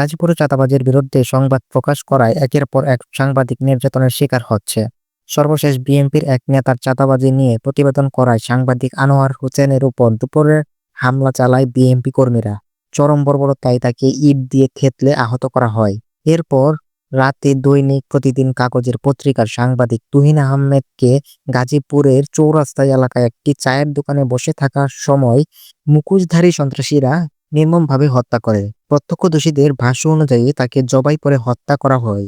গাজীপুরে চাঁদাবাজির বিরুদ্ধে সংবাদ প্রকাশ করায় একের পর এক সাংবাদিক নির্যাতনের শিকার হচ্ছে। সর্বশেষ বিএনপির এক নেতার চাঁদাবাজি নিয়ে প্রতিবেদন করায় সাংবাদিক আনোয়ার হোসেনের উপর দুপুরে হামলা চালায় বিএনপি কর্মীরা। চরম বর্বরতায় তাকে ইট দিয়ে থেতলে আহত করা হয়। এরপর রাতে দৈনিক প্রতিদিন কাগজের পত্রিকার সাংবাদিক তুহিন আহমেদকে গাজীপুরের চৌরাস্তা এলাকায় একটি চায়ের দোকানে বসে থাকার সময় মুখোশধারী সন্ত্রাসীরা নির্মমভাবে হত্যা করে। প্রত্যক্ষদর্শীদের ভাষ্য অনুযায়ী তাকে জবাই করে হত্যা করা হয়।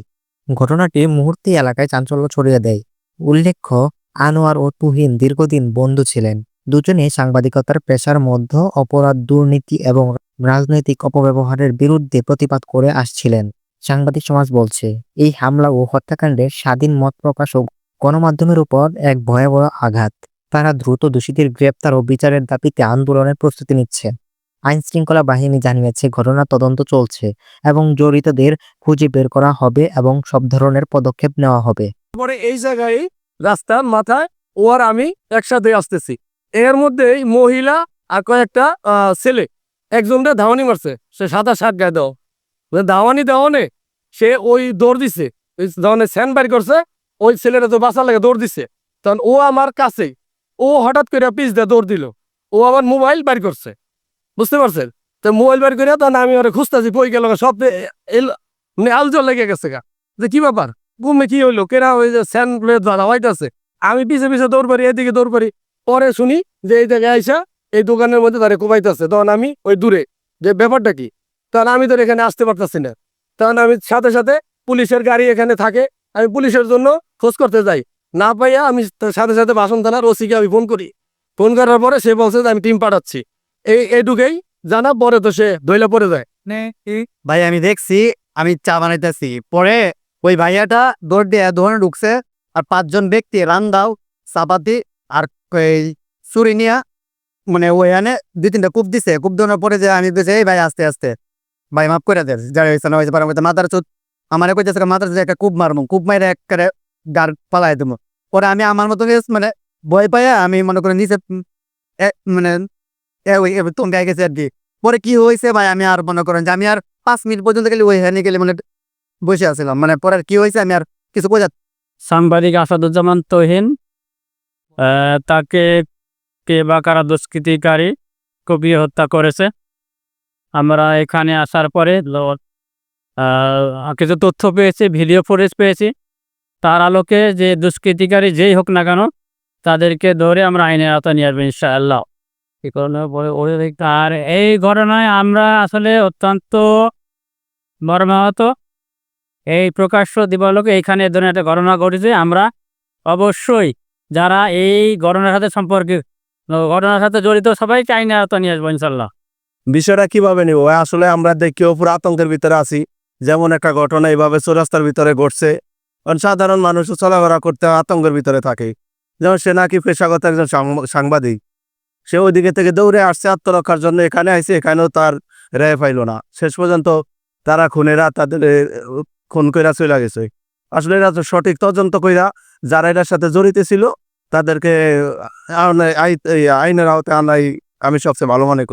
ঘটনাটি মুহূর্তে এলাকায় চাঞ্চল্য ছড়িয়ে দেয়। উল্লেখ্য, আনোয়ার ও তুহিন দীর্ঘদিন বন্ধু ছিলেন। দুজনে সাংবাদিকতার পেশার মধ্যে অপরাধ, দুর্নীতি এবং রাজনৈতিক অপব্যবহারের বিরুদ্ধে প্রতিবাদ করে আসছিলেন, সাংবাদিক সমাজ বলছে। এই হামলা ও হত্যাকাণ্ডের স্বাধীন মত প্রকাশ ও গণমাধ্যমের উপর এক ভয়াবহ আঘাত। তারা দ্রুত দোষীদের গ্রেপ্তার ও বিচারের দাবিতে আন্দোলনের প্রস্তুতি নিচ্ছে আইন শৃঙ্খলা বাহিনী জানিয়েছে ঘটনা তদন্ত চলছে এবং জড়িতদের খুঁজে বের করা হবে এবং সব ধরনের পদক্ষেপ নেওয়া হবে। পরে এই জায়গায় রাস্তার মাথায় ও আর আমি একসাথে আসতেছি। এর মধ্যেই মহিলা আর কয়েকটা ছেলে, একজনটা ধাওয়ানি মারছে। সে সাদা শাক গায়ে দাও ধাওয়ানি দেওয়ানে সে ওই দৌড় দিছে। ওই ধরনের স্যান বাড়ি করছে। ওই ছেলেটা তো বাঁচা লাগে দৌড় দিছে। তখন ও আমার কাছে ও হঠাৎ করে পিস দিয়ে দৌড় দিল। ও আমার মোবাইল বাড়ি করছে। বুঝতে পারছেন? তো মোবাইল বাড়ি করে তখন আমি ওরা খুঁজতেছি, বই গেল সব মানে আলজল লেগে গেছে গা। যে কি ব্যাপার? ঘুমে কি হইল? কেনা ওই যে স্যান দাওয়াইতে আছে আমি পিছে পিছে দৌড় পারি এদিকে দৌড় পারি পরে শুনি যে এই জায়গায় আইসা এই দোকানের মধ্যে তারা কোবাইতেছে তখন আমি ওই দূরে, যে ব্যাপারটা কি? তখন আমি তো এখানে আসতে পারতাছি না। তখন আমি সাথে সাথে পুলিশের গাড়ি এখানে থাকে, আমি পুলিশের জন্য খোঁজ করতে যাই। না পাইয়া আমি সাথে সাথে বাসন থানার ওসিকে আমি ফোন করি। ফোন করার পরে সে বলছে যে আমি টিম পাঠাচ্ছি। এই এইটুকেই জানা পরে তো সে ধইলা পড়ে যায়। ভাই আমি দেখছি আমি চা বানাইতেছি। পরে ওই ভাইয়াটা দৌড় দিয়ে দোকানে ঢুকছে আর পাঁচজন ব্যক্তি রান্দাও চাপাতি আর এই চুরি নিয়া মানে ওইখানে দুই তিনটা কূপ দিছে। কূপ দেওয়ার পরে যে আমি বেছে এই ভাই আস্তে আস্তে। ভাই মাফ করে দে যারা হয়েছে না হয়েছে পারে মাথার চুত আমার কইতেছে মাথার চুত একটা কূপ মারবো কূপ মাইরে একবারে গার পালাই দেবো পরে আমি আমার মতো মানে ভয় পাইয়া আমি মনে করি নিচে মানে তুমি গেছে আর কি পরে কি হয়েছে ভাই? আমি আর মনে করেন যে আমি আর পাঁচ মিনিট পর্যন্ত গেলে ওই হ্যানে গেলে মানে বসে আছিলাম। মানে পরে কি হয়েছে আমি আর কিছু বোঝা সাংবাদিক আসাদুজ্জামান তহিন তাকে কে বা কারা দুষ্কৃতিকারী কবিয়ে হত্যা করেছে। আমরা এখানে আসার পরে কিছু তথ্য পেয়েছি, ভিডিও ফুটেজ পেয়েছি। তার আলোকে যে দুষ্কৃতিকারী যেই হোক না কেন, তাদেরকে ধরে আমরা আইনের আওতায় নিয়ে আসব, ইনশাআল্লাহ। আর এই ঘটনায় আমরা আসলে অত্যন্ত মর্মাহত। এই প্রকাশ্য দিবালোকে এইখানে এ ধরনের একটা ঘটনা ঘটেছে। আমরা অবশ্যই যারা এই ঘটনার সাথে সম্পর্কে ঘটনার সাথে জড়িত সবাইকে আইনের আওতা নিয়ে আসব, ইনশাল্লাহ। বিষয়টা কীভাবে নিব? আসলে আমরা দেখি পুরো আতঙ্কের ভিতরে আছি। যেমন একটা ঘটনা এইভাবে চৌরাস্তার ভিতরে ঘটছে। সাধারণ মানুষ চলাফেরা করতে আতঙ্কের ভিতরে থাকে। যেমন সে নাকি পেশাগত একজন সাংবা- সাংবাদিক। সে ওইদিকে থেকে দৌড়ে আসছে আত্মরক্ষার জন্য। এখানে আইসে, এখানেও তার রেয় পাইল না। শেষ পর্যন্ত তারা খুনেরা তাদের খুন কইরা চলে গেছে। আসলে এরা সঠিক তদন্ত কইরা যারা এটার সাথে জড়িত ছিল, তাদেরকে আইনের আওতায় আনাই আমি সবচেয়ে ভালো মনে করি।